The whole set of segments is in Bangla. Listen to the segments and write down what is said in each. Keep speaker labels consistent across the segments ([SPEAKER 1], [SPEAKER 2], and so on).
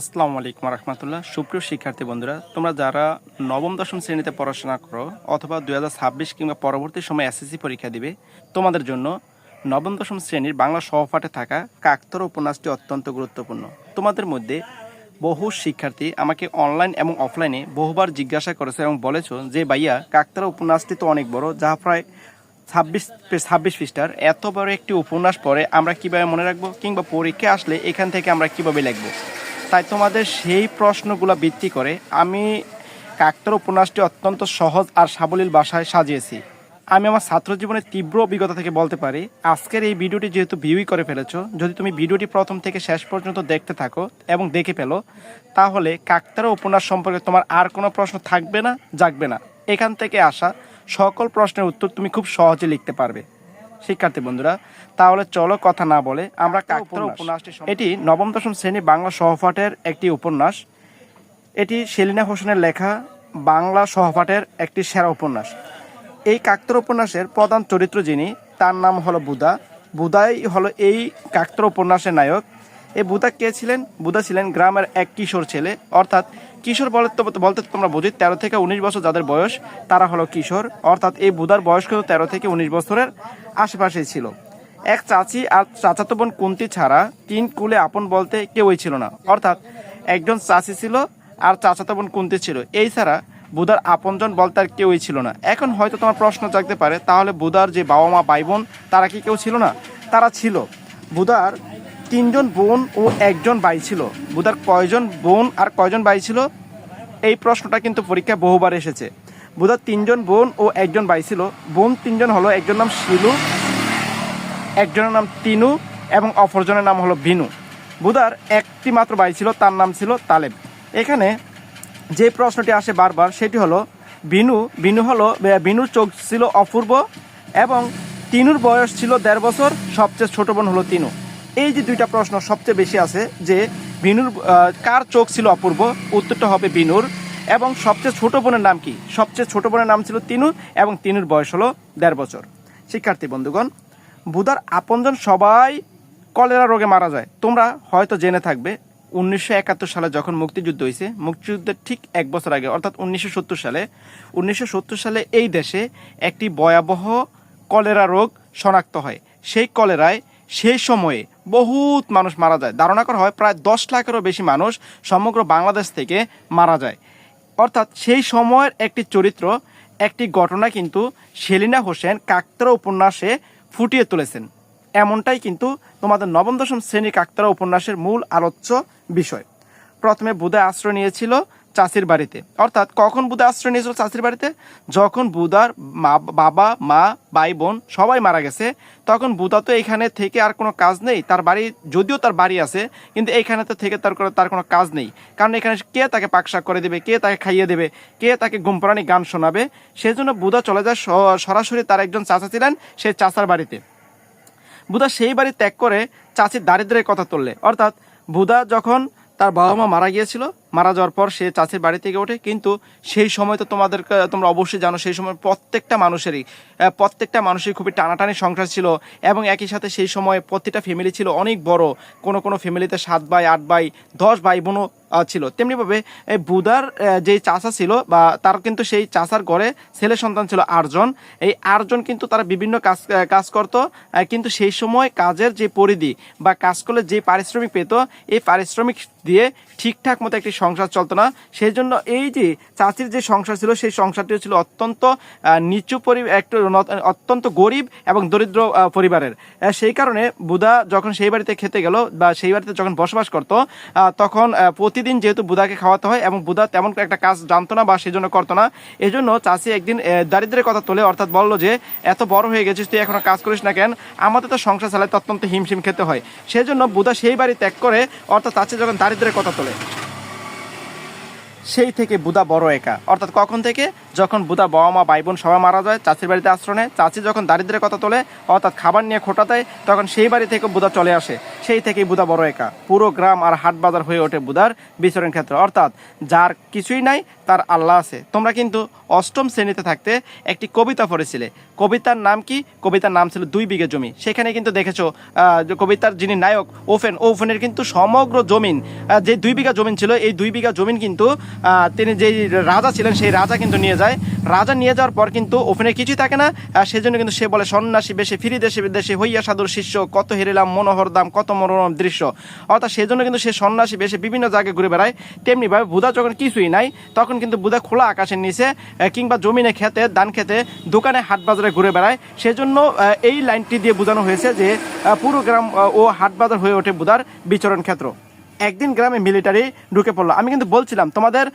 [SPEAKER 1] আসসালামু আলাইকুম রহমতুল্লাহ সুপ্রিয় শিক্ষার্থী বন্ধুরা, তোমরা যারা নবম, দশম শ্রেণীতে পড়াশোনা করো অথবা দু হাজার ছাব্বিশ কিংবা পরবর্তী সময় এসএসসি পরীক্ষা দিবে, তোমাদের জন্য নবম, দশম শ্রেণির বাংলা সহপাঠে থাকা কাকতর উপন্যাসটি অত্যন্ত গুরুত্বপূর্ণ। তোমাদের মধ্যে বহু শিক্ষার্থী আমাকে অনলাইন এবং অফলাইনে বহুবার জিজ্ঞাসা করেছে এবং বলেছ যে, ভাইয়া, কাকতারা উপন্যাসটি তো অনেক বড়, যা প্রায় ছাব্বিশ ছাব্বিশ পৃষ্ঠার। এত বড় একটি উপন্যাস পড়ে আমরা কীভাবে মনে রাখব? কিংবা পরীক্ষা আসলে এখান থেকে আমরা কীভাবে লিখব? তাই তোমাদের সেই প্রশ্নগুলো ভিত্তি করে আমি কাকতার উপন্যাসটি অত্যন্ত সহজ আর সাবলীল ভাষায় সাজিয়েছি। আমি আমার ছাত্র জীবনের তীব্র অভিজ্ঞতা থেকে বলতে পারি, আজকের এই ভিডিওটি যেহেতু ভিউই করে ফেলেছো, যদি তুমি ভিডিওটি প্রথম থেকে শেষ পর্যন্ত দেখতে থাকো এবং দেখে ফেলো, তাহলে কাকতারা উপন্যাস সম্পর্কে তোমার আর কোনো প্রশ্ন থাকবে না, জাগবে না। এখান থেকে আসা সকল প্রশ্নের উত্তর তুমি খুব সহজে লিখতে পারবে। শিক্ষার্থী বন্ধুরা তাহলে চলো কথা না বলে আমরা কাকতারা উপন্যাসটি এটি নবম দশম শ্রেণি বাংলা সহপাঠের একটি উপন্যাস। এটি সেলিনা হোসেনের লেখা বাংলা সহপাঠের একটি সেরা উপন্যাস। এই কাকতর উপন্যাসের প্রধান চরিত্র যিনি তার নাম হলো বুদা। বুদাই হলো এই কাকতর উপন্যাসের নায়ক। এই বুদা কে ছিলেন? বুদা ছিলেন গ্রামের এক কিশোর ছেলে। অর্থাৎ কিশোর বলতে বলতে তোমরা বুঝি তেরো থেকে উনিশ বছর যাদের বয়স তারা হলো কিশোর। অর্থাৎ এই বুদার বয়স কিন্তু তেরো থেকে উনিশ বছরের। আশেপাশেই ছিল। এক চাচি আর চাচাতো বোন কুন্তি ছাড়া তিন কুলে আপন বলতে কেউই ছিল না। অর্থাৎ একজন চাচি ছিল আর চাচাতো বোন কুন্তি ছিল। এই ছাড়া বুধার আপনজন বলতে আর কেউই ছিল না। এখন হয়তো তোমার প্রশ্ন জাগতে পারে, তাহলে বুধার যে বাবা মা ভাই বোন তারা কি কেউ ছিল না? তারা ছিল। বুধার তিনজন বোন ও একজন ভাই ছিল। বুধার কয়জন বোন আর কয়জন ভাই ছিল? এই প্রশ্নটা কিন্তু পরীক্ষায় বহুবার এসেছে। বুধার তিনজন বোন ও একজন ভাই ছিল। বোন তিনজন হলো একজন নাম শিলু, একজনের নাম তিনু এবং অপরজনের নাম হলো বিনু বুধার একটি মাত্র ভাই ছিল, তার নাম ছিল তালেব। এখানে যে প্রশ্নটি আসে বারবার, সেটি হলো বিনু বিনু হলো বিনুর চোখ ছিল অপূর্ব এবং তিনুর বয়স ছিল দেড় বছর, সবচেয়ে ছোট বোন হলো তিনু। এই যে দুইটা প্রশ্ন সবচেয়ে বেশি আছে যে বিনুর কার চোখ ছিল অপূর্ব? উত্তরটা হবে বিনুর এবং সবচেয়ে ছোট বোনের নাম কি? সবচেয়ে ছোট বোনের নাম ছিল তিনু এবং তিনুর বয়স হলো দেড় বছর। শিক্ষার্থী বন্ধুগণ, বুধার আপনজন সবাই কলেরা রোগে মারা যায়। তোমরা হয়তো জেনে থাকবে, উনিশশো একাত্তর সালে যখন মুক্তিযুদ্ধ হয়েছে মুক্তিযুদ্ধের ঠিক এক বছর আগে, অর্থাৎ উনিশশো সত্তর সালে, উনিশশো সত্তর সালে এই দেশে একটি ভয়াবহ কলেরা রোগ শনাক্ত হয়। সেই কলেরায় সেই সময়ে বহুত মানুষ মারা যায়। ধারণা করা হয় প্রায় দশ লাখেরও বেশি মানুষ সমগ্র বাংলাদেশ থেকে মারা যায়। অর্থাৎ সেই সময়ের একটি চরিত্র, একটি ঘটনা কিন্তু সেলিনা হোসেন কাকতারা উপন্যাসে ফুটিয়ে তুলেছেন। এমনটাই কিন্তু তোমাদের নবম দশম শ্রেণি কাকতারা উপন্যাসের মূল আলোচ্য বিষয়। প্রথমে বুধে আশ্রয় নিয়েছিল চাষির বাড়িতে। অর্থাৎ কখন বুধা আশ্রয় নিয়েছিল চাষির বাড়িতে? যখন বুধার মা, বাবা, মা, ভাই, বোন সবাই মারা গেছে, তখন বুধা তো এখানে থেকে আর কোনো কাজ নেই। তার বাড়ি, যদিও তার বাড়ি আছে, কিন্তু এইখানে তো থেকে তার তার কোনো কাজ নেই। কারণ এখানে কে তাকে পাকশাক করে দেবে, কে তাকে খাইয়ে দেবে, কে তাকে গুমপরানি গান শোনাবে? সেজন্য বুধা চলে যায় সরাসরি তার একজন চাচা ছিলেন সেই চাচার বাড়িতে। বুধা সেই বাড়ি ত্যাগ করে চাচির দারিদ্রের কথা তুললে। অর্থাৎ বুধা যখন তার বাবা মা মারা গিয়েছিল মারা যাওয়ার পর সে চাচির বাড়ি থেকে ওঠে। কিন্তু সেই সময় তো তোমাদের তোমরা অবশ্যই জানো সেই সময় প্রত্যেকটা মানুষেরই প্রত্যেকটা মানুষের খুবই টানাটানি সংসার ছিল এবং একই সাথে সেই সময় প্রতিটা ফ্যামিলি ছিল অনেক বড়। কোনো কোনো ফ্যামিলিতে সাত ভাই আট ভাই দশ ভাই বোনও ছিল। তেমনিভাবে আহ, যে চাষা ছিল বা তার কিন্তু সেই চাষার ঘরে ছেলে সন্তান ছিল আটজন। এই আটজন কিন্তু তারা বিভিন্ন কাজ কাজ করতো কিন্তু সেই সময় কাজের যে পরিধি বা কাজ করলে যে পারিশ্রমিক পেত এই পারিশ্রমিক দিয়ে ঠিকঠাক মতো একটি সংসার চলতো না। সেই জন্য এই যে চাষির যে সংসার ছিল, সেই সংসারটিও ছিল অত্যন্ত নিচু পরি, একটু অত্যন্ত গরিব এবং দরিদ্র পরিবারের। সেই কারণে বুধা যখন সেই বাড়িতে খেতে গেল বা সেই বাড়িতে যখন বসবাস করতো তখন প্রতিদিন যেহেতু বুধাকে খাওয়াতে হয় এবং বুধা তেমন একটা কাজ জানতো না বা সেই জন্য করতো না। এই জন্য চাষি একদিন দারিদ্রের কথা তোলে অর্থাৎ বলল যে, এত বড় হয়ে গেছিস, তুই এখনও কাজ করিস না কেন? আমাদের তো সংসার চালাতে অত্যন্ত হিমশিম খেতে হয়। সেই জন্য বুধা সেই বাড়ি ত্যাগ করে, অর্থাৎ চাষি যখন দারিদ্রের কথা তোলে সেই থেকে বুদা বড় একা। অর্থাৎ কখন থেকে? যখন বুদা বাবা মা ভাই বোন সবাই মারা যায়, চাচির বাড়িতে আশ্রয় নেয়, চাচি যখন দারিদ্রের কথা তোলে, অর্থাৎ খাবার নিয়ে খোটা দেয়, তখন সেই বাড়ি থেকে বুদা চলে আসে। সেই থেকেই বুদা বড় একা। পুরো গ্রাম আর হাট বাজার হয়ে ওঠে বুদার বিচরণ ক্ষেত্র। অর্থাৎ যার কিছুই নাই তার আল্লাহ আছে। তোমরা কিন্তু অষ্টম শ্রেণীতে থাকতে একটি কবিতা পড়েছিলে। কবিতার নাম কি? কবিতার নাম ছিল দুই বিঘে জমি। সেখানে কিন্তু দেখেছ কবিতার যিনি নায়ক, ওফেন, ওফেনের কিন্তু সমগ্র জমিন যে দুই বিঘা জমিন ছিল, এই দুই বিঘা জমিন কিন্তু তিনি যেই রাজা ছিলেন, সেই রাজা কিন্তু নিয়ে যায়। রাজা নিয়ে যাওয়ার পর কিন্তু ওফেনের কিছুই থাকে না সেজন্য কিন্তু সে বলে, সন্ন্যাসী বেশে ফিরি দেশে বিদেশে হইয়া সাধুর শিষ্য, কত হেরিলাম, মনোহর দাম, কত মনোরম দৃশ্য। অর্থাৎ সেজন্য কিন্তু সে সন্ন্যাসী বেশে বিভিন্ন জায়গায় ঘুরে বেড়ায়। তেমনিভাবে বুধা যখন কিছুই নাই, তখন কিন্তু বুধা খোলা আকাশের নিচে কিংবা জমিনে খেতে, ধান খেতে, দোকানে হাট বাজারে ঘুরে বেড়ায়। সেজন্য এই লাইনটি দিয়ে বোঝানো হয়েছে যে পুরো গ্রাম ও হাট বাজার হয়ে ওঠে বুধার বিচরণ ক্ষেত্র। একদিন গ্রামে মিলিটারি ঢুকে পড়ল। আমি কিন্তু বলছিলাম, তোমাদের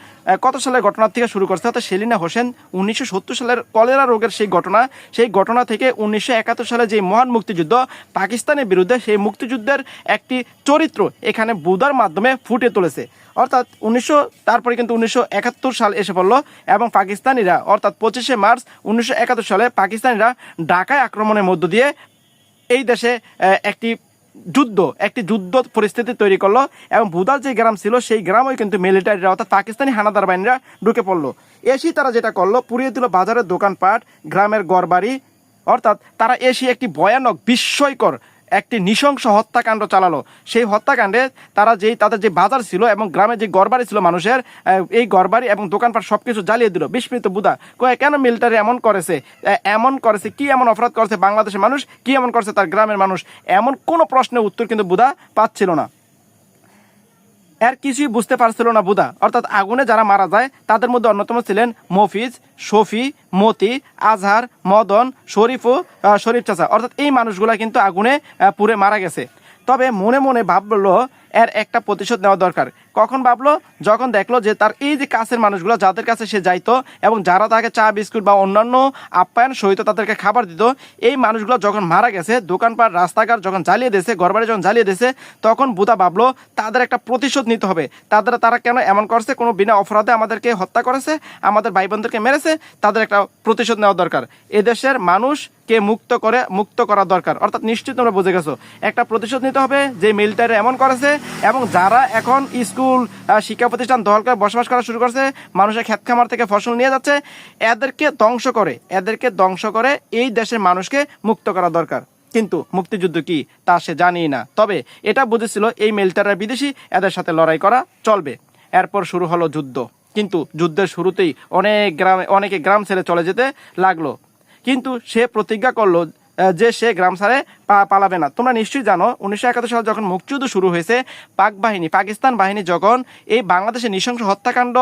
[SPEAKER 1] কত সালের ঘটনা থেকে শুরু করছে? অর্থাৎ সেলিনা হোসেন উনিশশো সত্তর সালের কলেরা রোগের সেই ঘটনা সেই ঘটনা থেকে উনিশশো একাত্তর সালে যে মহান মুক্তিযুদ্ধ, পাকিস্তানের বিরুদ্ধে সেই মুক্তিযুদ্ধের একটি চরিত্র এখানে বুদার মাধ্যমে ফুটে তুলেছে। অর্থাৎ উনিশশো, তারপরে কিন্তু উনিশশো একাত্তর সাল এসে পড়ল এবং পাকিস্তানিরা, অর্থাৎ পঁচিশে মার্চ উনিশশো একাত্তর সালে পাকিস্তানিরা ঢাকায় আক্রমণের মধ্য দিয়ে এই দেশে একটি যুদ্ধ, একটি যুদ্ধ পরিস্থিতি তৈরি করল এবং ভুদাল যে গ্রাম ছিল, সেই গ্রামও কিন্তু মিলিটারিরা অর্থাৎ পাকিস্তানি হানাদার বাহিনীরা ঢুকে পড়ল। এসেই তারা যেটা করল, পুড়িয়ে দিল বাজারের দোকানপাট, গ্রামের গড়বাড়ি অর্থাৎ তারা এসে একটি ভয়ানক বিস্ময়কর একটি নৃশংস হত্যাকাণ্ড চালালো। সেই হত্যাকাণ্ডে তারা যেই, তাদের যে বাজার ছিল এবং গ্রামে যে গড়বাড়ি ছিল মানুষের এই গড়বাড়ি এবং দোকানপাট সব কিছু জ্বালিয়ে দিল। বিস্মৃত বুধা কয়ে, কেন মিলিটারি এমন করেছে? এমন করেছে, কি এমন অপরাধ করেছে বাংলাদেশের মানুষ? কি এমন করছে তার গ্রামের মানুষ? এমন কোনো প্রশ্নের উত্তর কিন্তু বুধা পাচ্ছিল না। এর কিছুই বুঝতে পারছিল না বুধা অর্থাৎ আগুনে যারা মারা যায়, তাদের মধ্যে অন্যতম ছিলেন মফিজ, শফি, মতি, আজহার, মদন, শরীফ ও শরীফ চাচা। অর্থাৎ এই মানুষগুলা কিন্তু আগুনে পুরে পুড়ে মারা গেছে। তবে মনে মনে ভাবলো এর একটা প্রতিশোধ নেওয়া দরকার। কখন ভাবলো? যখন দেখল যে তার এই যে কাছের মানুষগুলো, যাদের কাছে সে যাইতো এবং যারা তাকে চা, বিস্কুট বা অন্যান্য আপ্যায়ন সহিত তাদেরকে খাবার দিত, এই মানুষগুলো যখন মারা গেছে, দোকানপাট, রাস্তাঘাট যখন জ্বালিয়ে দিয়েছে, ঘরবাড়ি যখন জ্বালিয়ে দিয়েছে, তখন বুধা ভাবলো, তাদের একটা প্রতিশোধ নিতে হবে। তাদের, তারা কেন এমন করছে? কোনো বিনা অপরাধে আমাদেরকে হত্যা করেছে? আমাদের ভাই বোনদেরকে মেরেছে? তাদের একটা প্রতিশোধ নেওয়া দরকার। এদেশের মানুষকে মুক্ত করে, মুক্ত করা দরকার। অর্থাৎ নিশ্চিত তোমরা বুঝে গেছো। একটা প্রতিশোধ নিতে হবে যে মিলিটারি এমন করেছে এবং যারা এখন স্কুল শিক্ষা প্রতিষ্ঠান দখল করে বসবাস করা শুরু করছে, মানুষের ক্ষেত খামার থেকে ফসল নিয়ে যাচ্ছে, এদেরকে ধ্বংস করে, এদেরকে ধ্বংস করে এই দেশের মানুষকে মুক্ত করা দরকার। কিন্তু মুক্তিযুদ্ধ কি, তা সে জানি না। তবে এটা বুঝেছিল এই মিলিটারি বিদেশি, এদের সাথে লড়াই করা চলবে। এরপর শুরু হলো যুদ্ধ। কিন্তু যুদ্ধের শুরুতেই অনেক গ্রামে, অনেকে গ্রাম ছেড়ে চলে যেতে লাগল। কিন্তু সে প্রতিজ্ঞা করল যে সে গ্রাম ছাড়ে পালাবে না। তোমরা নিশ্চয়ই জানো, উনিশশো একাত্তর সালে যখন মুক্তিযুদ্ধ শুরু হয়েছে, পাক বাহিনী, পাকিস্তান বাহিনী যখন এই বাংলাদেশে নৃশংস হত্যাকাণ্ড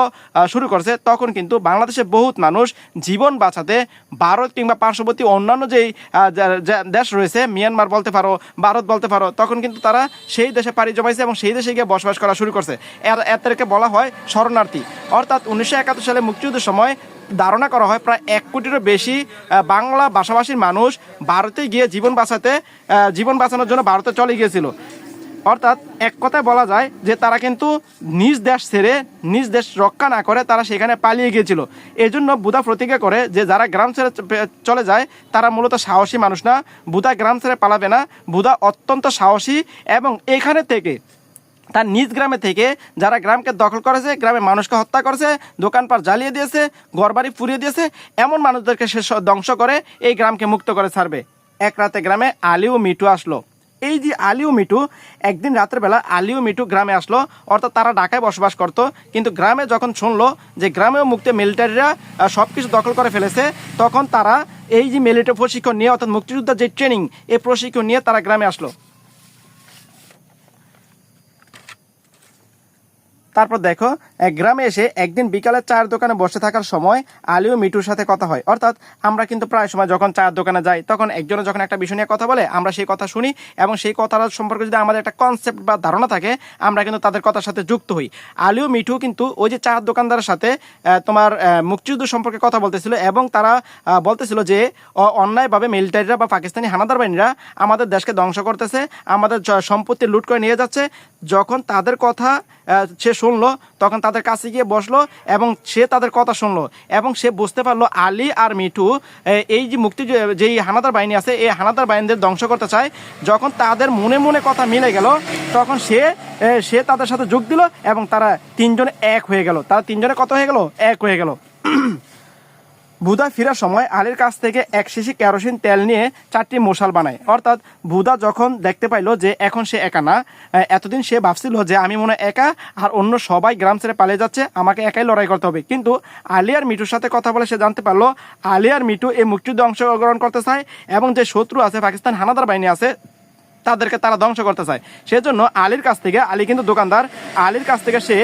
[SPEAKER 1] শুরু করছে, তখন কিন্তু বাংলাদেশে বহুত মানুষ জীবন বাঁচাতে ভারত কিংবা পার্শ্ববর্তী অন্যান্য যেই দেশ রয়েছে, মিয়ানমার বলতে পারো, ভারত বলতে পারো, তখন কিন্তু তারা সেই দেশে পাড়ি জমাইছে এবং সেই দেশে গিয়ে বসবাস করা শুরু করছে। এর এদেরকে বলা হয় শরণার্থী। অর্থাৎ উনিশশো একাত্তর সালে মুক্তিযুদ্ধের সময় ধারণা করা হয় প্রায় এক কোটিরও বেশি বাংলা ভাষাভাষীর মানুষ ভারতে গিয়ে জীবন বাঁচাতে জীবন বাঁচানোর জন্য ভারতে চলে গিয়েছিল। অর্থাৎ এক কথায় বলা যায় যে তারা কিন্তু নিজ দেশ ছেড়ে নিজ দেশ রক্ষা না করে তারা সেখানে পালিয়ে গিয়েছিল। এই জন্য বুধা প্রতিজ্ঞা করে যে যারা গ্রাম ছেড়ে চলে যায়, তারা মূলত সাহসী মানুষ না। বুধা গ্রাম ছেড়ে পালাবে না। বুধা অত্যন্ত সাহসী এবং এখানে থেকে তার নিজ গ্রামে থেকে যারা গ্রামকে দখল করেছে, গ্রামের মানুষকে হত্যা করেছে, দোকানপাট জ্বালিয়ে দিয়েছে, ঘরবাড়ি পুড়িয়ে দিয়েছে, এমন মানুষদেরকে সে ধ্বংস করে এই গ্রামকে মুক্ত করে ছাড়বে। এক রাতে গ্রামে আলী ও মিঠু আসলো। এই যে আলী ও মিঠু, একদিন রাতের বেলা আলী ও মিঠু গ্রামে আসলো। অর্থাৎ তারা ঢাকায় বসবাস করতো। কিন্তু গ্রামে যখন শুনলো যে গ্রামেও মুক্তি মিলিটারিরা সব কিছু দখল করে ফেলেছে, তখন তারা এই যে মিলিটারি প্রশিক্ষণ নিয়ে, অর্থাৎ মুক্তিযোদ্ধার যে ট্রেনিং এই প্রশিক্ষণ নিয়ে তারা গ্রামে আসলো। তারপর দেখো, এক গ্রামে এসে একদিন বিকালে চায়ের দোকানে বসে থাকার সময় আলী ও মিঠুর সাথে কথা হয়। অর্থাৎ আমরা কিন্তু প্রায় সময় যখন চায়ের দোকানে যাই, তখন একজনে যখন একটা বিষয় নিয়ে কথা বলে, আমরা সেই কথা শুনি এবং সেই কথাটা সম্পর্কে যদি আমাদের একটা কনসেপ্ট বা ধারণা থাকে, আমরা কিন্তু তাদের কথার সাথে যুক্ত হই। আলী ও মিঠু কিন্তু ওই যে চায়ের দোকানদারের সাথে তোমার মুক্তিযুদ্ধ সম্পর্কে কথা বলতেছিল এবং তারা বলতেছিল যে অন্যায়ভাবে মিলিটারিরা বা পাকিস্তানি হানাদার বাহিনীরা আমাদের দেশকে ধ্বংস করতেছে, আমাদের সম্পত্তি লুট করে নিয়ে যাচ্ছে। যখন তাদের কথা সে শুনলো, তখন তাদের কাছে গিয়ে বসল এবং সে তাদের কথা শুনলো এবং সে বুঝতে পারল আলী আর মিঠু এই যে মুক্তি যেই হানাদার বাহিনী আছে, এই হানাদার বাহিনীদের ধ্বংস করতে চায়। যখন তাদের মনে মনে কথা মিলে গেল, তখন সে সে তাদের সাথে যোগ দিল এবং তারা তিনজনে এক হয়ে গেল। তারা তিনজনে কত হয়ে গেল? এক হয়ে গেল। বুধা ফেরার সময় আলীর কাছ থেকে এক শিশি কেরোসিন তেল নিয়ে চারটি মশাল বানায়। অর্থাৎ বুধা যখন দেখতে পাইলো যে এখন সে একা না এতদিন সে ভাবছিল যে আমি মনে একা আর অন্য সবাই গ্রাম ছেড়ে পালিয়ে যাচ্ছে, আমাকে একাই লড়াই করতে হবে। কিন্তু আলী আর মিঠুর সাথে কথা বলে সে জানতে পারল, আলী আর মিঠু এই মুক্তিযুদ্ধে অংশগ্রহণ করতে চায় এবং যে শত্রু আছে পাকিস্তান হানাদার বাহিনী আছে তাদেরকে তারা ধ্বংস করতে চায়। সেজন্য আলীর কাছ থেকে, আলী কিন্তু দোকানদার, আলীর কাছ থেকে সে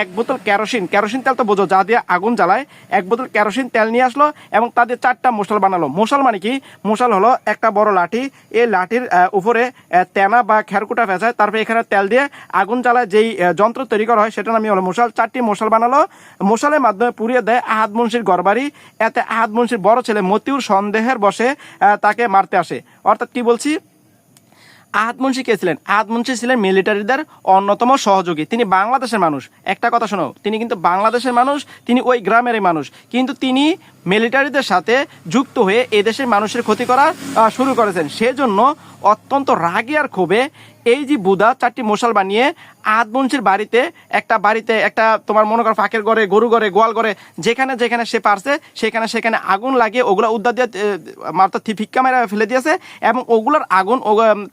[SPEAKER 1] এক বোতল কেরোসিন কেরোসিন তেল তো বোঝো, যা দিয়ে আগুন জ্বালায়, এক বোতল কেরোসিন তেল নিয়ে আসলো এবং তাদের চারটা মশাল বানালো। মশাল মানে কি? মশাল হলো একটা বড় লাঠি, এই লাঠির উপরে তেনা বা খেরকুটা ফেঁচায় তারপরে এখানে তেল দিয়ে আগুন জ্বালায়, যেই যন্ত্র তৈরি করা হয় সেটা নামই হলো মশাল। চারটি মশাল বানালো। মশালের মাধ্যমে পুড়িয়ে দেয় আহাদ মুন্সির গড়বাড়ি এতে আহাদ মুন্সির বড় ছেলে মতিউর সন্দেহের বসে তাকে মারতে আসে। অর্থাৎ কি বলছি? আহাদ মুন্সি কে ছিলেন? আহাত মুন্সি ছিলেন মিলিটারিদের অন্যতম সহযোগী। তিনি বাংলাদেশের মানুষ। একটা কথা শোনো, তিনি কিন্তু বাংলাদেশের মানুষ, তিনি ওই গ্রামেরই মানুষ। কিন্তু তিনি মিলিটারিদের সাথে যুক্ত হয়ে এদেশের মানুষের ক্ষতি করা শুরু করেছেন। সেজন্য অত্যন্ত রাগী আর ক্ষোভে এই যে বুদা চারটি মশাল বানিয়ে মুন্সির বাড়িতে, একটা বাড়িতে, একটা তোমার মনে করো ফাঁকের ঘরে, গরু ঘরে, গোয়াল ঘরে, যেখানে যেখানে সে পারছে, সেখানে সেখানে আগুন লাগিয়ে ওগুলো উদ্ধার দিয়ে মারতা ফিক্কা মেরা ফেলে দিয়েছে এবং ওগুলোর আগুন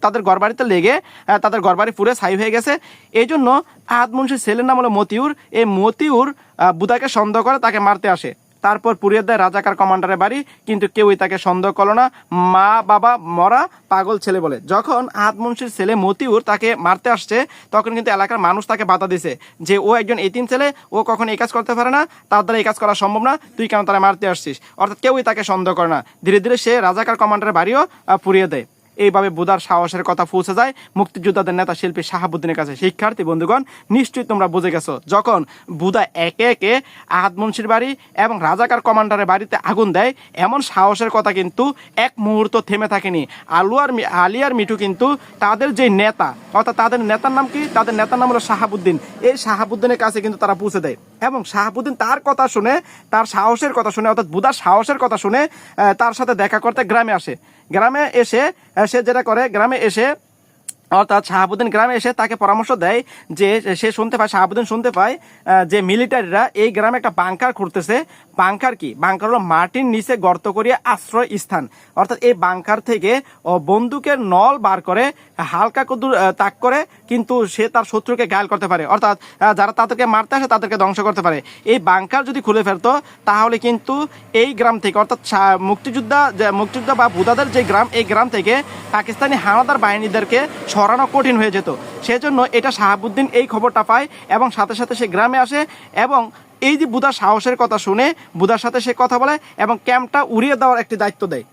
[SPEAKER 1] তাদের ঘর বাড়িতে লেগে তাদের ঘর বাড়ি পুরে ছাই হয়ে গেছে। এই জন্য আহাদ মুন্সির ছেলের নাম হলো মতিউর। এই মতিউর বুদাকে সন্দেহ করে তাকে মারতে আসে। তারপর পুড়িয়ে দেয় রাজাকার কমান্ডারের বাড়ি, কিন্তু কেউই তাকে সন্দেহ করল না। মা, বাবা, মরা, পাগল ছেলে বলে। যখন আহাদ মুন্সির ছেলে মতিউর তাকে মারতে আসছে, তখন কিন্তু এলাকার মানুষ তাকে বাধা দিছে যে ও একজন এতিম ছেলে, ও কখন এই কাজ করতে পারে না, তার দ্বারা এই কাজ করা সম্ভব না, তুই কেন তারা মারতে আসছিস? অর্থাৎ কেউই তাকে সন্দেহ করে না। ধীরে ধীরে সে রাজাকার কমান্ডারের বাড়িও পুড়িয়ে দেয়। এইভাবে বুদার সাহসের কথা পৌঁছে যায় মুক্তিযোদ্ধাদের নেতা শিল্পী শাহাবুদ্দিনের কাছে। শিক্ষার্থী, বন্ধুগণ, নিশ্চয়ই তোমরা বুঝে গেছো, যখন বুদা একে একে আহাদ মুন্সির বাড়ি এবং রাজাকার কমান্ডারের বাড়িতে আগুন দেয়, এমন সাহসের কথা কিন্তু এক মুহূর্ত থেমে থাকেনি। আলুয়ার আলিয়ার মিঠু কিন্তু তাদের যে নেতা, অর্থাৎ তাদের নেতার নাম কি? তাদের নেতার নাম হলো শাহাবুদ্দিন। এই শাহাবুদ্দিনের কাছে কিন্তু তারা পৌঁছে দেয় এবং শাহাবুদ্দিন তার কথা শুনে, তার সাহসের কথা শুনে, অর্থাৎ বুদার সাহসের কথা শুনে তার সাথে দেখা করতে গ্রামে আসে। গ্রামে এসে এসে যেটা করে গ্রামে এসে অর্থাৎ শাহাবুদ্দিন গ্রামে এসে তাকে পরামর্শ দেয় যে সে শুনতে পায়, শাহাবুদ্দিন শুনতে পায় যে মিলিটারিরা এই গ্রামে একটা বাংকার খুঁড়তেছে। বাংকার কি? বাংকার হলো মাটির নিচে গর্ত করিয়ে আশ্রয় স্থান। অর্থাৎ এই বাংকার থেকে বন্দুকের নল বার করে, হালকা কদুর তাক করে, কিন্তু সে তার শত্রুকে গায়েল করতে পারে। অর্থাৎ যারা তাদেরকে মারতে আসে, তাদেরকে ধ্বংস করতে পারে। এই বাংকার যদি খুলে ফেলতো, তাহলে কিন্তু এই গ্রাম থেকে, অর্থাৎ মুক্তিযোদ্ধা মুক্তিযোদ্ধা বা বুদাদের যে গ্রাম, এই গ্রাম থেকে পাকিস্তানি হানাদার বাহিনীদেরকে সরানো কঠিন হয়ে যেত। সেজন্য এটা শাহাবুদ্দিন এই খবরটা পায় এবং সাথে সাথে সে গ্রামে আসে এবং এই যে বুধার সাহসের কথা শুনে, বুধার সাথে সে কথা বলে এবং ক্যাম্পটা উড়িয়ে দেওয়ার একটি দায়িত্ব দেয়।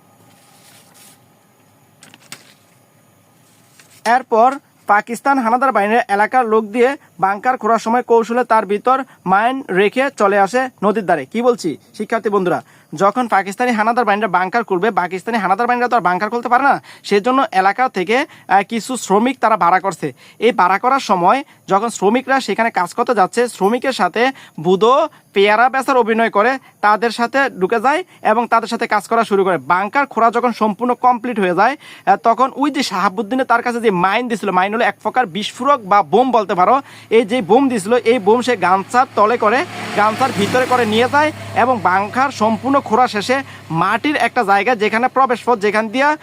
[SPEAKER 1] এরপর পাকিস্তান হানাদার বাহিনীর এলাকার লোক দিয়ে বাংকার খোঁড়ার সময় কৌশলে তার ভিতর মাইন রেখে চলে আসে নদীর ধারে। কি বলছি? শিক্ষার্থী বন্ধুরা যখন পাকিস্তানি হানাদার বাহিনীরা বাংকার করবে পাকিস্তানি হানাদার বাহিনীরা তো আর বাংকার খুলতে পারে না। সেজন্য এলাকা থেকে কিছু শ্রমিক তারা ভাড়া করছে। এই ভাড়া করার সময় যখন শ্রমিকরা সেখানে কাজ করতে যাচ্ছে, শ্রমিকের সাথে বুধো পেয়ারা বেচার অভিনয় করে, তাদের সাথে ঢুকে যায় এবং তাদের সাথে কাজ করা শুরু করে। বাংকার খোঁড়া যখন সম্পূর্ণ কমপ্লিট হয়ে যায় তখন ওই যে শাহাবুদ্দিনে তার কাছে যে মাইন দিছিল মাইন হলো এক প্রকার বিস্ফোরক বা বোম বলতে পারো, এই যে বোম দিছিল, এই বোম সে গামছার তলে করে, গামছার ভিতরে করে নিয়ে যায় এবং বাংকার সম্পূর্ণ খোঁড়া শেষে মাটির একটা জায়গা যেখানে প্রবেশ পথ, যেখান দিয়া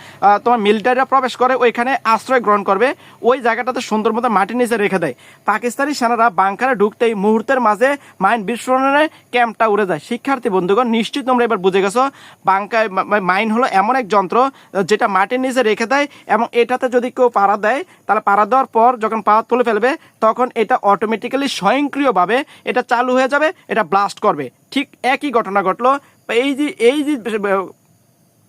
[SPEAKER 1] তোমার মিলিটারিরা প্রবেশ করে, ওইখানে আশ্রয় গ্রহণ করবে। ওই জায়গাটাতে সুন্দর মতো মাটির নিচে রেখে দেয়। পাকিস্তানি সেনারা বাংকারে ঢুকতেই মুহূর্তের মাঝে মাইন বিস্ফোরণের ক্যাম্পটা উড়ে যায়। শিক্ষার্থী, বন্ধুগণ নিশ্চিত তোমরা এবার বুঝে গেছো বাংকা মা- মাইন হলো এমন এক যন্ত্র যেটা মাটির নিচে রেখে দেয় এবং এটাতে যদি কেউ পাড়া দেয়, তাহলে পাড়া দেওয়ার পর যখন পাড়া তুলে ফেলবে, তখন এটা অটোমেটিক্যালি স্বয়ংক্রিয়ভাবে এটা চালু হয়ে যাবে, এটা ব্লাস্ট করবে। ঠিক একই ঘটনা ঘটলো এই যে এই যে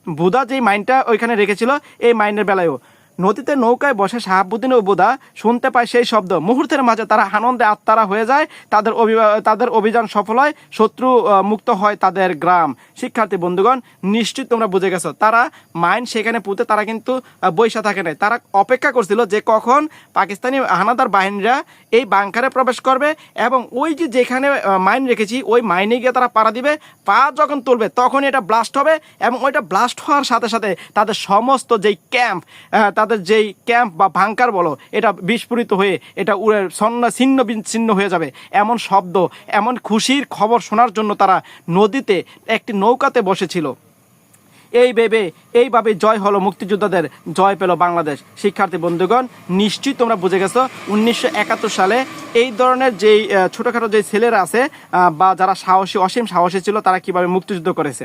[SPEAKER 1] বুধা যে মাইন্ডটা ওইখানে রেখেছিল এই মাইন্ডের বেলায়ও। নদীতে নৌকায় বসে শাহাবুদ্দিন ও বুদা শুনতে পায় সেই শব্দ। মুহূর্তের মাঝে তারা আনন্দে আত্মারা হয়ে যায়। তাদের তাদের অভিযান সফল হয়। শত্রু মুক্ত হয় তাদের গ্রাম। শিক্ষার্থী, বন্ধুগণ, নিশ্চিত তোমরা বুঝে গেছো। তারা মাইন সেখানে পুঁতে তারা কিন্তু বৈশা থাকে নাই। তারা অপেক্ষা করছিল যে কখন পাকিস্তানি হানাদার বাহিনীরা এই বাংকারে প্রবেশ করবে এবং ওই যে যেখানে মাইন রেখেছি, ওই মাইনে গিয়ে তারা পাড়া দিবে। পা যখন তুলবে তখন এটা ব্লাস্ট হবে এবং ওইটা ব্লাস্ট হওয়ার সাথে সাথে তাদের সমস্ত যেই ক্যাম্প তাদের যেই ক্যাম্প বা ভাঙ্কার বলো, এটা বিস্ফোরিত হয়ে এটা উড়ে সন্ন ছিন্ন বিচ্ছিন্ন হয়ে যাবে। এমন শব্দ, এমন খুশির খবর শোনার জন্য তারা নদীতে একটি নৌকাতে বসেছিল। এই ভেবে এইভাবে জয় হলো মুক্তিযোদ্ধাদের, জয় পেল বাংলাদেশ। শিক্ষার্থী বন্ধুগণ, নিশ্চয়ই তোমরা বুঝে গেছো, উনিশশো একাত্তর সালে এই ধরনের যেই ছোটোখাটো যে ছেলেরা আছে বা যারা সাহসী, অসীম সাহসী ছিল, তারা কীভাবে মুক্তিযুদ্ধ করেছে।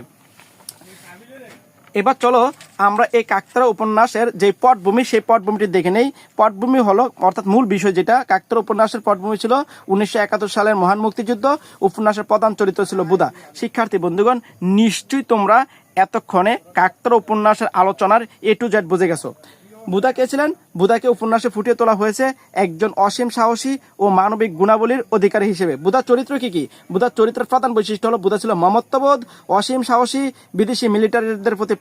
[SPEAKER 1] এবার চলো আমরা এই কাকতারা উপন্যাসের যে পটভূমি, সেই পটভূমিটি দেখে নেই। পটভূমি হলো, অর্থাৎ মূল বিষয় যেটা, কাকতারা উপন্যাসের পটভূমি ছিল উনিশশো একাত্তর সালের মহান মুক্তিযুদ্ধ। উপন্যাসের প্রধান চরিত্র ছিল বুধা। শিক্ষার্থী বন্ধুগণ, নিশ্চয়ই তোমরা এতক্ষণে কাকতারা উপন্যাসের আলোচনার এ টু জেড বুঝে গেছো। বুধা কে ছিলেন? বুধাকে উপন্যাসে ফুটিয়ে তোলা হয়েছে একজন অসীম সাহসী ও মানবিক গুণাবলীর অধিকারী হিসেবে। বুধার চরিত্র কি কি? বুধার চরিত্রের প্রধান বৈশিষ্ট্য হলো বুধা ছিল মমত্ববোধ অসীম সাহসী বিদেশি মিলিটারিদের প্রতি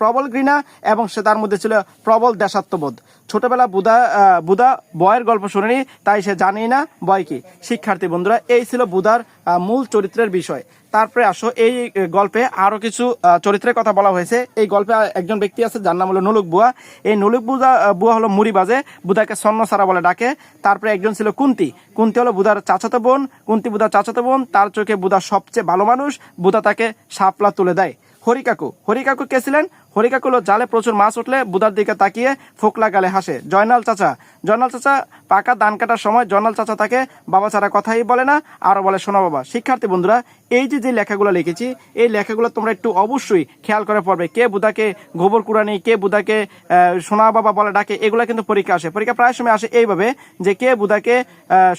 [SPEAKER 1] প্রবল ঘৃণা এবং সে তার মধ্যে ছিল প্রবল দেশাত্মবোধ। ছোটবেলা আহ, বুধা বয়ের গল্প শুনেনি তাই সে জানেই না বয় কি। শিক্ষার্থী বন্ধুরা এই ছিল বুধার মূল চরিত্রের বিষয়। তারপরে আসো, এই গল্পে আরও কিছু চরিত্রের কথা বলা হয়েছে। এই গল্পে একজন ব্যক্তি আছে, যার নাম হলো নলুক বুয়া। এই নলুক বুদা বুয়া হলো মুড়ি বাজে, বুধাকে সারা বলে ডাকে। তারপরে একজন ছিল কুন্তি। কুন্তি হলো বুধার চাচাতো বোন। কুন্তি বুধার চাচাতো বোন, তার চোখে বুধা সবচেয়ে ভালো মানুষ। বুধা তাকে সাপলা তুলে দেয়। হরিকাকু। হরিকাকু কে ছিলেন? হরিকাকু হলো জালে প্রচুর মাছ উঠলে বুধার দিকে তাকিয়ে ফোকলা গালে হাসে। জয়নাল চাচা জয়নাল চাচা, পাকা ধান কাটার সময় জয়নাল চাচা তাকে বাবা ছাড়া কথাই বলে না, আরও বলে, শোনা বাবা, শিক্ষার্থী বন্ধুরা, এই যে যে লেখাগুলো লিখেছি, এই লেখাগুলো তোমরা একটু অবশ্যই খেয়াল করে পড়বে। কে বুধাকে গোবর কুড়ানি, কে বুধাকে সোনা বাবা বলে ডাকে, এগুলো কিন্তু পরীক্ষা আসে। পরীক্ষা প্রায় সময় আসে এইভাবে যে কে বুধাকে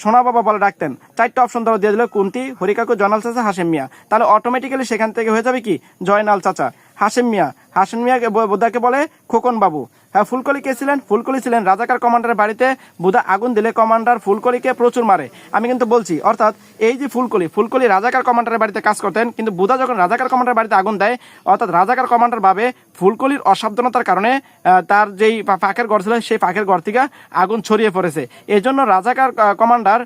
[SPEAKER 1] সোনা বাবা বলে ডাকতেন। চারটা অপশন ধরো দিয়ে দিল কুন্তি, হরিকাকু, জয়নাল চাচা হাসেম মিয়া। তাহলে অটোমেটিক্যালি সেখান থেকে হয়ে যাবে কি? জয়নাল চাচা। হাসেম মিয়া। হাসেম মিয়াকে বোধাকে বলে খোকন বাবু। হ্যাঁ ফুলকলি কে ছিলেন? ফুলকলি ছিলেন রাজাকার কমান্ডারের বাড়িতে। বুধা আগুন দিলে কমান্ডার ফুলকলিকে প্রচুর মারে। আমি কিন্তু বলছি, অর্থাৎ এই যে ফুলকলি ফুলকলি রাজাকার কমান্ডারের বাড়িতে কাজ করতেন, কিন্তু বুধা যখন রাজাকার কমান্ডারের বাড়িতে আগুন দেয়, অর্থাৎ রাজাকার কমান্ডার ভাবে ফুলকলির অসাবধানতার কারণে তার যেই ফাঁকের ঘর ছিল, সেই ফাঁকের ঘর থেকে আগুন ছড়িয়ে পড়েছে। এই জন্য রাজাকার কমান্ডার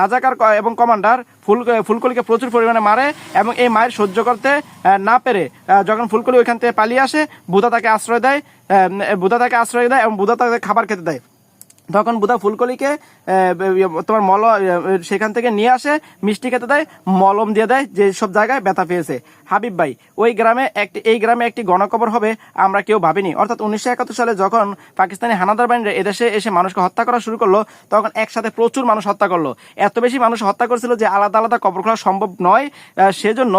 [SPEAKER 1] রাজাকার এবং কমান্ডার ফুল ফুলকলিকে প্রচুর পরিমাণে মারে এবং এই মায়ের সহ্য করতে না পেরে যখন ফুলকলি ওইখান থেকে পালিয়ে আসে, বুধা তাকে আশ্রয় দেয় বুধা তাকে আশ্রয় দেয় এবং বুধা তাকে খাবার খেতে দেয়। তখন বুধা ফুলকলিকে তোমার মল সেখান থেকে নিয়ে আসে, মিষ্টি খেতে দেয়, মলম দিয়ে দেয় যে সব জায়গায় ব্যথা পেয়েছে। হাবিব ভাই, ওই গ্রামে একটি এই গ্রামে একটি গণকবর হবে, আমরা কেউ ভাবিনি। অর্থাৎ উনিশশো একাত্তর সালে যখন পাকিস্তানি হানাদার বাহিনীরা এদেশে এসে মানুষকে হত্যা করা শুরু করল, তখন একসাথে প্রচুর মানুষ হত্যা করল। এত বেশি মানুষ হত্যা করেছিল যে আলাদা আলাদা কবর খোলা সম্ভব নয়। সেজন্য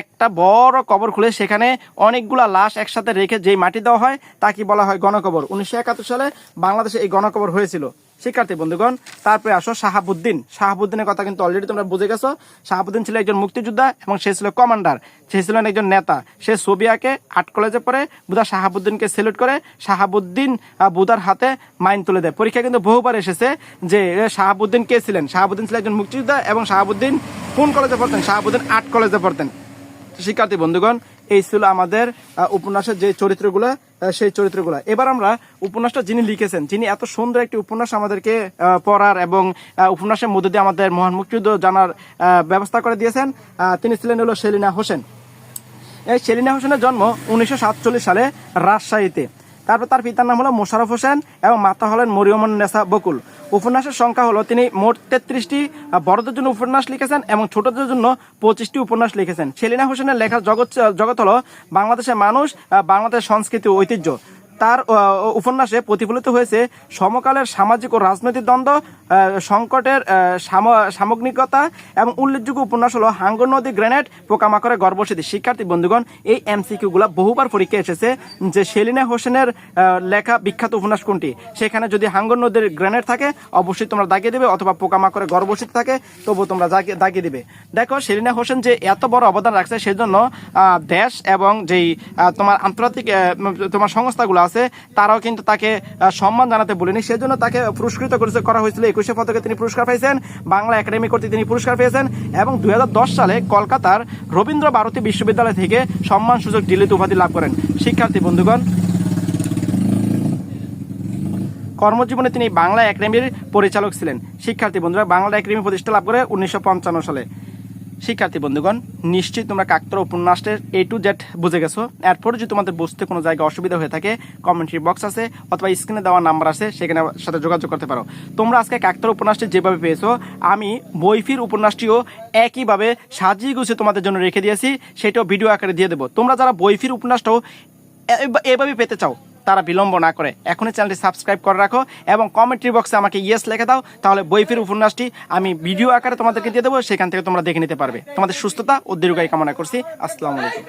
[SPEAKER 1] একটা বড় কবর খুলে সেখানে অনেকগুলা লাশ একসাথে রেখে যেই মাটি দেওয়া হয়, তাকে বলা হয় গণকবর। উনিশশো একাত্তর সালে বাংলাদেশে এই গণকবর হয়েছিল। শিক্ষার্থী, বন্ধুগণ, তারপরে আসো শাহাবুদ্দিন। শাহাবুদ্দিনের কথা কিন্তু অলরেডি তোমরা বুঝে গেছো। শাহাবুদ্দিন ছিল একজন মুক্তিযোদ্ধা এবং সে ছিল কমান্ডার সে ছিলেন একজন নেতা। সে ছবি আঁকে আর্ট কলেজে পড়ে, বুধা শাহাবুদ্দিনকে সেলুট করে, শাহাবুদ্দিন বুধার হাতে মাইন তুলে দেয়। পরীক্ষা কিন্তু বহুবার এসেছে যে শাহাবুদ্দিন কে ছিলেন? শাহাবুদ্দিন ছিলেন একজন মুক্তিযোদ্ধা এবং শাহাবুদ্দিন কোন কলেজে পড়তেন? শাহাবুদ্দিন আর্ট কলেজে পড়তেন। শিক্ষার্থী, বন্ধুগণ এই ছিল আমাদের উপন্যাসের যে চরিত্রগুলো সেই চরিত্রগুলো। এবার আমরা উপন্যাসটা যিনি লিখেছেন, যিনি এত সুন্দর একটি উপন্যাস আমাদেরকে পড়ার এবং উপন্যাসের মধ্যে দিয়ে আমাদের মহান মুক্তিযুদ্ধ জানার ব্যবস্থা করে দিয়েছেন তিনি ছিলেন হলো সেলিনা হোসেন। এই সেলিনা হোসেনের জন্ম উনিশশো সাতচল্লিশ সালে রাজশাহীতে। তারপর তার পিতার নাম হলো মোশারফ হোসেন এবং মাতা হলেন মরিয়মন নেসা বকুল। উপন্যাসের সংখ্যা হলো তিনি মোট তেত্রিশটি বড়দের জন্য উপন্যাস লিখেছেন এবং ছোটদের জন্য পঁচিশটি উপন্যাস লিখেছেন। সেলিনা হোসেনের লেখার জগৎ জগৎ হলো বাংলাদেশের মানুষ বাংলাদেশের সংস্কৃতি ঐতিহ্য। তার উপন্যাসে প্রতিফলিত হয়েছে সমকালের সামাজিক ও রাজনৈতিক দ্বন্দ্ব সংকটের সাম- সামগ্রিকতা এবং উল্লেখযোগ্য উপন্যাস হলো হাঙ্গর নদী গ্রেনেড, পোকামাকড়ে গর্ভসিদ্ধি শিক্ষার্থী বন্ধুগণ। এই এমসিকিউ গুলা বহুবার পরীক্ষা এসেছে যে সেলিনা হোসেনের লেখা বিখ্যাত উপন্যাস কোনটি? সেখানে যদি হাঙ্গর নদীর গ্রেনেড থাকে, অবশ্যই তোমরা দাগিয়ে দেবে অথবা পোকামাকড়ে গর্ভসিদ্ধি থাকে তবু তোমরা দাগিয়ে দিবে। দেখো, সেলিনা হোসেন যে এত বড় অবদান রাখছে, সেজন্য দেশ এবং যেই তোমার আন্তর্জাতিক তোমার সংস্থাগুলো আছে, তারাও কিন্তু তাকে সম্মান জানাতে বলেনি সেজন্য তাকে পুরস্কৃত করা হয়েছিল একুশে পদকে তিনি পুরস্কার পেয়েছেন, বাংলা একাডেমি কর্তৃক তিনি পুরস্কার পেয়েছেন এবং দুই হাজার দশ সালে কলকাতার রবীন্দ্র ভারতী বিশ্ববিদ্যালয় থেকে সম্মান সূচক ডিলিত উপাধি লাভ করেন। শিক্ষার্থী, বন্ধুগণ, কর্মজীবনে তিনি বাংলা একাডেমির পরিচালক ছিলেন। শিক্ষার্থী, বন্ধুরা, বাংলা একাডেমি প্রতিষ্ঠা লাভ করে উনিশশো পঞ্চান্ন সালে। শিক্ষার্থী বন্ধুগণ, নিশ্চয়ই তোমরা কাকতরা উপন্যাসের এ টু জেড বুঝে গেছো। এরপরে যদি তোমাদের বুঝতে কোনো জায়গায় অসুবিধা হয়ে থাকে কমেন্ট্রি বক্স আছে অথবা স্ক্রিনে দেওয়া নাম্বার আছে, সেখানে সাথে যোগাযোগ করতে পারো। তোমরা আজকে কাকতরা উপন্যাসটি যেভাবে পেয়েছ, আমি বইফির উপন্যাসটিও একইভাবে সাজিয়ে গুছিয়ে তোমাদের জন্য রেখে দিয়েছি, সেটাও ভিডিও আকারে দিয়ে দেবো। তোমরা যারা বইফির উপন্যাসটাও এভাবে পেতে চাও তারা বিলম্ব না করে। এখনই চ্যানেলটি সাবস্ক্রাইব করে রাখো এবং কমেন্ট্রি বক্সে আমাকে ইয়েস লিখে দাও, তাহলে বইফির উপন্যাসটি আমি ভিডিও আকারে তোমাদেরকে দিয়ে দেবো, সেখান থেকে তোমরা দেখে নিতে পারবে। তোমাদের সুস্থতা ও দীর্ঘায় কামনা করছি। আসসালামু আলাইকুম।